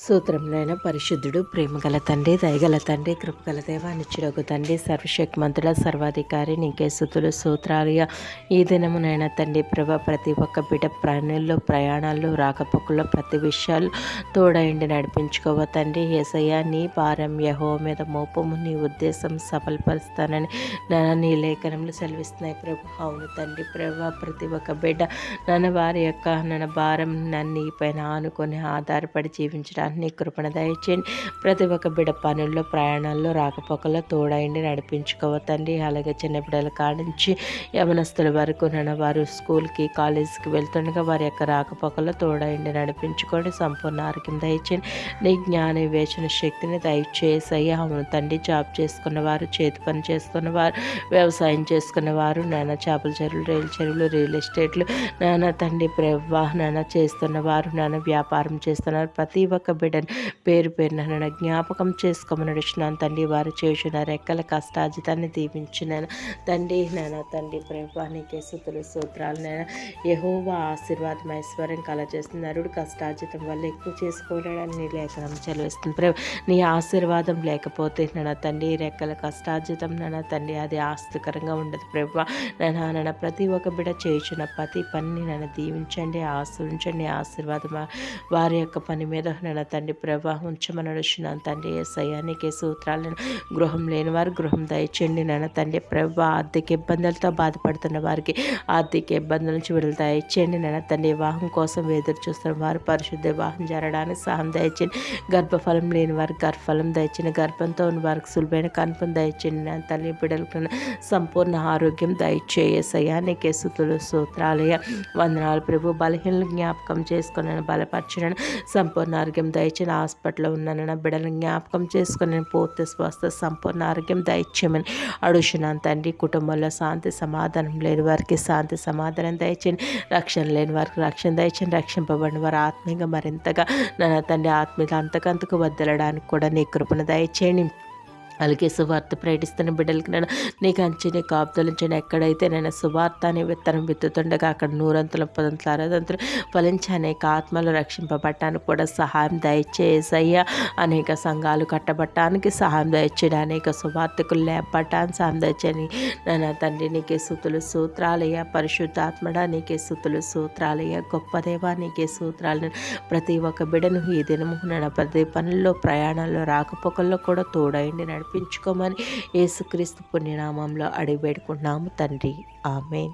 సూత్రంలోన పరిశుద్ధుడు ప్రేమగల తండ్రి దయగల తండ్రి కృపగల దేవ నిచ్చుడకు తండ్రి సర్వశక్తిమంతుడ సర్వాధికారి నీకే సుతులు సూత్రాలుగా ఈ దినమునైనా తండ్రి ప్రభ ప్రతి ఒక్క బిడ్డ ప్రాణుల్లో ప్రయాణాల్లో రాకపోకల్లో ప్రతి విషయాలు తోడైండి నడిపించుకోవ తండ్రి. ఏసయ్య నీ భారం యహో మీద మోపము నీ ఉద్దేశం సఫలపరుస్తానని నన్ను నీ లేఖనంలో సెలవిస్తున్నాయి ప్రభు. అవును తండ్రి ప్రభ ప్రతి ఒక్క బిడ్డ నన్న వారి యొక్క నన్న భారం నన్ను నీ పైన ఆనుకొని ఆధారపడి జీవించడానికి నీ కృపణ దయచేయండి. ప్రతి ఒక్క బిడ పనుల్లో ప్రయాణాల్లో రాకపోకల్లో తోడైండి నడిపించుకోవద్దండి అలాగే చిన్న బిడ్డల కాడించి యవనస్తుల వరకు నన్న వారు స్కూల్కి కాలేజీకి వెళ్తుండగా వారి యొక్క రాకపోకల్లో తోడైండి నడిపించుకోండి. సంపూర్ణ ఆరోగ్యం దయచేయండి. నీ జ్ఞాన వివేచన శక్తిని దయచేసయ్యా. అవును తండ్రి జాబ్ చేసుకున్న వారు చేతి పని చేసుకున్న వారు వ్యవసాయం చేసుకున్న వారు నాన్న చేపల చెరువులు రైలు చెరువులు రియల్ ఎస్టేట్లు నాన్న తండ్రి ప్రవాహన చేస్తున్న వారు నాన్న వ్యాపారం చేస్తున్నారు ప్రతి ఒక్క బిడ్డను పేరు పేరు నన్ను జ్ఞాపకం చేసుకోమని నడుచున్నాను తండ్రి వారు చేసిన రెక్కల కష్టాజితాన్ని దీవించినాను తండ్రి నాన్న తండ్రి ప్రభానికి సుతులు సూత్రాలు నేను యహోవా ఆశీర్వాదం ఐశ్వర్యం కలచేస్తుంది నరుడు కష్టాజితం వల్ల ఎక్కువ చేసుకోవడానికి నీ లేఖనం చదివిస్తుంది ప్రభు నీ ఆశీర్వాదం లేకపోతే నాన్న తండ్రి రెక్కల కష్టాజితం నాన్న తండ్రి అది ఆస్తికరంగా ఉండదు. ప్రభు నాన్న నాన్న ప్రతి ఒక్క బిడ్డ చేయించిన ప్రతి పనిని నన్ను దీవించండి ఆశ్రయించండి. ఆశీర్వాదం వారి యొక్క పని మీద నన్ను తండ్రి ప్రభా ఉంచమని నడుచున్నాను తండ్రి సయానికి సూత్రాలను గృహం లేని వారు గృహం దయచేయండి నాన్న తండ్రి ప్రభా. ఆర్థిక ఇబ్బందులతో బాధపడుతున్న వారికి ఆర్థిక ఇబ్బందుల నుంచి విడుదల దయచేయండి నాన్న తండ్రి. వివాహం కోసం ఎదురు చూస్తున్న వారు పరిశుద్ధ వివాహం జరగడానికి సహాయం దయచేయండి. గర్భఫలం లేని వారికి గర్భఫలం దయచేయండి. గర్భంతో ఉన్న వారికి సులువైన కనుపం దయచేయండి నా తల్లి బిడ్డలకు సంపూర్ణ ఆరోగ్యం దయచేయసయ్యా నీకే సుతులు సూత్రాలయ వందనాలు ప్రభు. బలహీనలు జ్ఞాపకం చేసుకుని బలపరచడానికి సంపూర్ణ ఆరోగ్యం దయచేయని హాస్పిటల్లో ఉన్నాను నా బిడ్డలను జ్ఞాపకం చేసుకుని పూర్తి స్వస్థ సంపూర్ణ ఆరోగ్యం దయచేయమని అడుగుతున్నాను తండ్రి. కుటుంబంలో శాంతి సమాధానం లేని వారికి శాంతి సమాధానం దయచేయండి. రక్షణ లేని వారికి రక్షణ దయచేయండి. రక్షింపబడిన వారు ఆత్మీయంగా మరింతగా నా తండ్రి ఆత్మీయ అంతకంతకు వదలడానికి కూడా నీ కృపను దయచేయండి. అలాగే సువార్త ప్రకటిస్తున్న బిడ్డలకి నేను నీకు అంచి నీ కాపుదలించిన ఎక్కడైతే నేను సువార్త అనే విత్తనం విత్తుతుండగా అక్కడ నూరంతుల పదంతుల అరదంతులు ఫలించి అనేక ఆత్మలు రక్షింపబడటానికి కూడా సహాయం దయచేసయ్యా. అనేక సంఘాలు కట్టబట్టానికి సహాయం దయచేయడం అనేక సువార్తకులు లేపటానికి సహాయం దయచేయని. నా తండ్రి నీకే సుతులు సూత్రాలయ్యా. పరిశుద్ధాత్మడా నీకే సుతులు సూత్రాలయ్యా. గొప్ప దేవా నీకే సూత్రాలను ప్రతి ఒక్క బిడను ఈ దినము నడ ప్రతి పనుల్లో ప్రయాణంలో రాకపోకల్లో కూడా తోడైండి నడిపి నడిపించుకోమని యేసుక్రీస్తు పుణ్యనామంలో అడిగి పెట్టుకుంటున్నాము తండ్రి ఆమెన్.